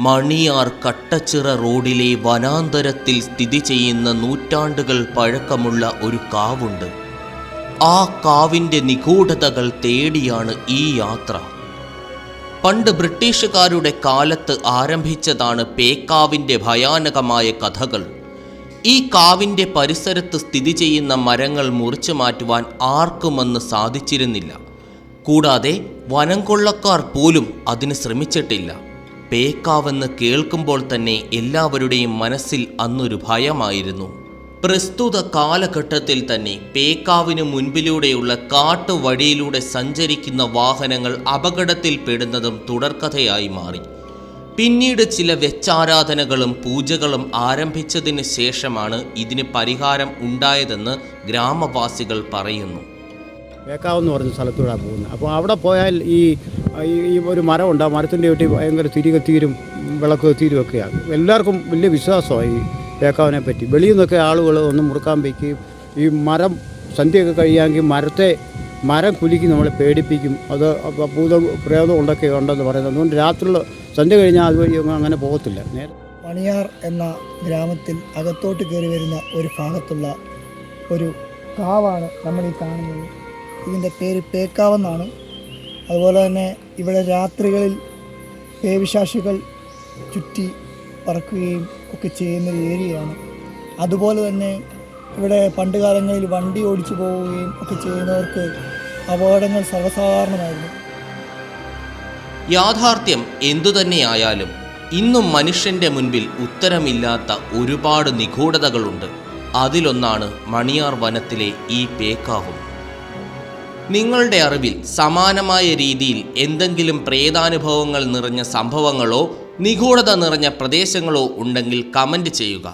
മണിയാർ കട്ടച്ചിറ റോഡിലെ വനാന്തരത്തിൽ സ്ഥിതി ചെയ്യുന്ന നൂറ്റാണ്ടുകൾ പഴക്കമുള്ള ഒരു കാവുണ്ട്. ആ കാവിന്റെ നിഗൂഢതകൾ തേടിയാണ് ഈ യാത്ര. പണ്ട് ബ്രിട്ടീഷുകാരുടെ കാലത്ത് ആരംഭിച്ചതാണ് പേക്കാവിന്റെ ഭയാനകമായ കഥകൾ. ഈ കാവിന്റെ പരിസരത്ത് സ്ഥിതി ചെയ്യുന്ന മരങ്ങൾ മുറിച്ചു മാറ്റുവാൻ ആർക്കുമന്ന് സാധിച്ചിരുന്നില്ല. കൂടാതെ വനംകൊള്ളക്കാർ പോലും അതിന് ശ്രമിച്ചിട്ടില്ല. പേക്കാവെന്ന് കേൾക്കുമ്പോൾ തന്നെ എല്ലാവരുടെയും മനസ്സിൽ അന്നൊരു ഭയമായിരുന്നു. പ്രസ്തുത കാലഘട്ടത്തിൽ തന്നെ പേക്കാവിന് മുൻപിലൂടെയുള്ള കാട്ടുവഴിയിലൂടെ സഞ്ചരിക്കുന്ന വാഹനങ്ങൾ അപകടത്തിൽപ്പെടുന്നതും തുടർക്കഥയായി മാറി. പിന്നീട് ചില വെച്ചാരാധനകളും പൂജകളും ആരംഭിച്ചതിന് ശേഷമാണ് ഇതിന് പരിഹാരം ഉണ്ടായതെന്ന് ഗ്രാമവാസികൾ പറയുന്നു. വേക്കാവെന്ന് പറഞ്ഞ സ്ഥലത്തൂടാണ് പോകുന്നത്. അപ്പോൾ അവിടെ പോയാൽ ഈ ഈ- ഒരു മരമുണ്ട്. ആ മരത്തിന്റെ വീട്ടിൽ ഭയങ്കര തിരി കത്തീരും വിളക്ക് കത്തീരും ഒക്കെയാണ് എല്ലാവർക്കും വലിയ വിശ്വാസമായി വേക്കാവിനെ പറ്റി. വെളിയിൽ നിന്നൊക്കെ ആളുകൾ ഒന്ന് മുറുക്കാൻ വയ്ക്കുകയും ഈ മരം സന്ധ്യയൊക്കെ കഴിയാമെങ്കിൽ മരത്തെ മരം കുലുക്കി നമ്മളെ പേടിപ്പിക്കും. അത് ഭൂത പ്രേതം ഉണ്ടൊക്കെ ഉണ്ടെന്ന് പറയുന്നത്. അതുകൊണ്ട് രാത്രിയിൽ സന്ധ്യ കഴിഞ്ഞാൽ അതുവഴി അങ്ങനെ പോകത്തില്ല. നേരെ പണിയാർ എന്ന ഗ്രാമത്തിൽ അകത്തോട്ട് കയറി വരുന്ന ഒരു ഭാഗത്തുള്ള ഒരു കാവാണ് നമ്മൾ ഈ കാണുന്നത്. ഇതിന്റെ പേര് പേക്കാവെന്നാണ്. അതുപോലെ തന്നെ ഇവിടെ രാത്രികളിൽ പേവിശാശികൾ ചുറ്റി പറക്കുകയും ഒക്കെ ചെയ്യുന്ന ഒരു ഏരിയയാണ്. അതുപോലെ തന്നെ ഇവിടെ പണ്ട് കാലങ്ങളിൽ വണ്ടി ഓടിച്ചു പോവുകയും ഒക്കെ ചെയ്യുന്നവർക്ക് അപകടങ്ങൾ സർവസാധാരണമായിരുന്നു. യാഥാർത്ഥ്യം എന്തുതന്നെയായാലും ഇന്നും മനുഷ്യന്റെ മുൻപിൽ ഉത്തരമില്ലാത്ത ഒരുപാട് നിഗൂഢതകളുണ്ട്. അതിലൊന്നാണ് മണിയാർ വനത്തിലെ ഈ പേക്കാവും. നിങ്ങളുടെ അറിവിൽ സമാനമായ രീതിയിൽ എന്തെങ്കിലും പ്രേതാനുഭവങ്ങൾ നിറഞ്ഞ സംഭവങ്ങളോ നിഗൂഢത നിറഞ്ഞ പ്രദേശങ്ങളോ ഉണ്ടെങ്കിൽ കമന്റ് ചെയ്യുക.